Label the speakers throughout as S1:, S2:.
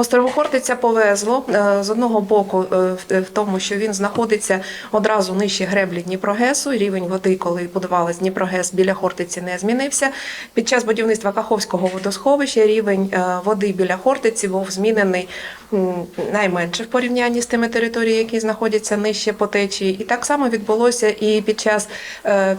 S1: Острову Хортиця повезло е, з одного боку е, в- в тому, що він знаходиться одразу нижче греблі Дніпрогесу. Рівень води, коли будувалась Дніпрогес біля Хортиці, не змінився. Під час будівництва Каховського водосховища рівень е, води біля Хортиці був змінений найменше в порівнянні з тими територіями, які знаходяться нижче по течії. І так само відбулося і під час е,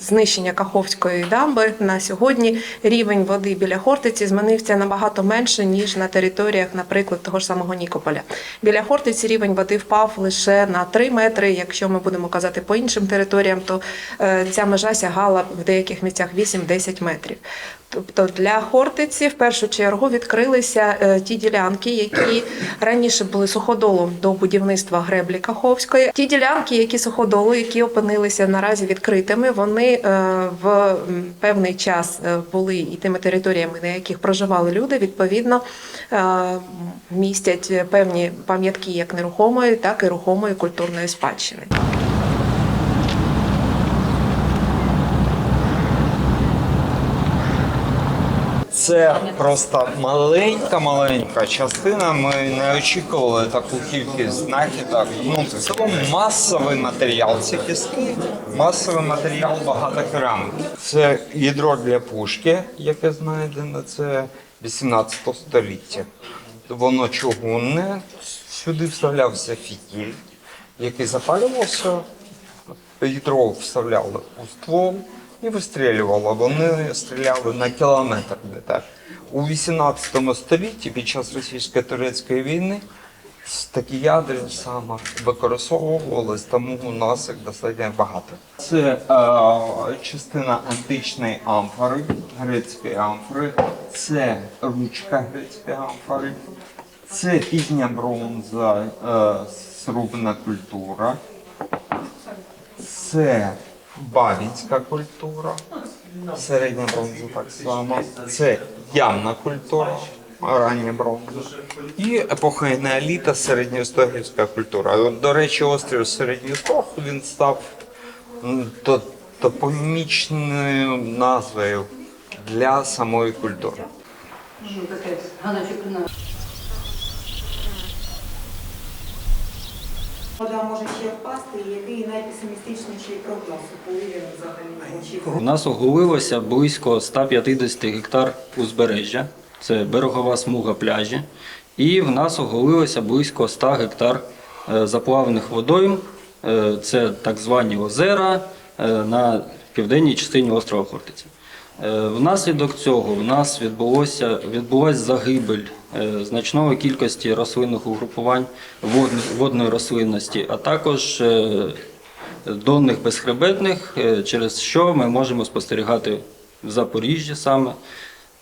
S1: знищення Каховської дамби. На сьогодні рівень води біля Хортиці змінився набагато менше, ніж на територіях, наприклад, того ж самого Нікополя. Біля Хортиці рівень води впав лише на 3 метри. Якщо ми будемо казати по іншим територіям, то е, ця межа сягала в деяких місцях 8-10 метрів. Тобто для Хортиці в першу чергу відкрилися е, ті ділянки, які раніше були суходолом до будівництва греблі Каховської. Ті ділянки, які суходолу, які опинилися наразі відкритими, вони е, в певний час е, були і тими територіями, на яких проживали люди, відповідно містять певні пам'ятки як нерухомої, так і рухомої культурної спадщини.
S2: Це просто маленька маленька частина. Ми не очікували таку кількість знахідок. Ну це був масовий матеріал. Це кістки, масовий матеріал багато керамики. Це ядро для пушки, яке знайдено. Це 18 століття. Воно чугунне. Сюди вставлявся фітіль, який запалювався. Ядро вставляли у ствол і вистрілювало. Вони стріляли на кілометр. де так. У 18 столітті під час російсько-турецької війни такі ядра саме використовувались, тому у нас їх достатньо багато. Це е, частина античної амфори, грецької амфори, це ручка грецької амфори, це пізня бронза, е, срубна культура. Це бабінська культура, середня бронза так само. Це ямна культура, рання бронза. І епоха енеоліта, середньоістогівська культура. До речі, острів Середньостог він став м, то- топонімічною назвою для самої культури.
S3: Вода може ще впасти, який найпесимістичніший прогноз у повірі взагалі?
S4: У нас оголилося близько 150 гектар узбережжя, це берегова смуга пляжі. І в нас оголилося близько 100 гектар е, заплавлених водойм, е, це так звані озера е, на південній частині острова Хортиця. Е, Внаслідок цього в нас відбулося, відбулася загибель е, значної кількості рослинних угрупувань водної рослинності, а також е, донних безхребетних, через що ми можемо спостерігати в Запоріжжі саме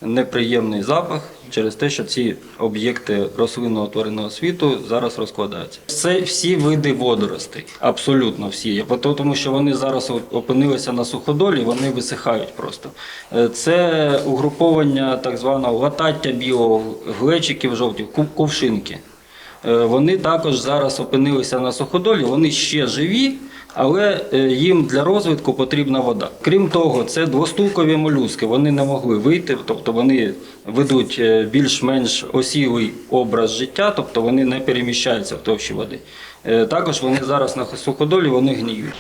S4: неприємний запах через те, що ці об'єкти рослинного тваринного світу зараз розкладаються. Це всі види водоростей, абсолютно всі. Тому що вони зараз опинилися на суходолі, вони висихають просто. Е, Це угруповання так званого латаття білого, глечиків жовтів, ку- кувшинки. Е, Вони також зараз опинилися на суходолі, вони ще живі, але е, їм для розвитку потрібна вода. Крім того, це двостулкові молюски. Вони не могли вийти, тобто вони ведуть е, більш-менш осілий образ життя, тобто вони не переміщаються в товщі води. Також вони зараз на суходолі вони гниють.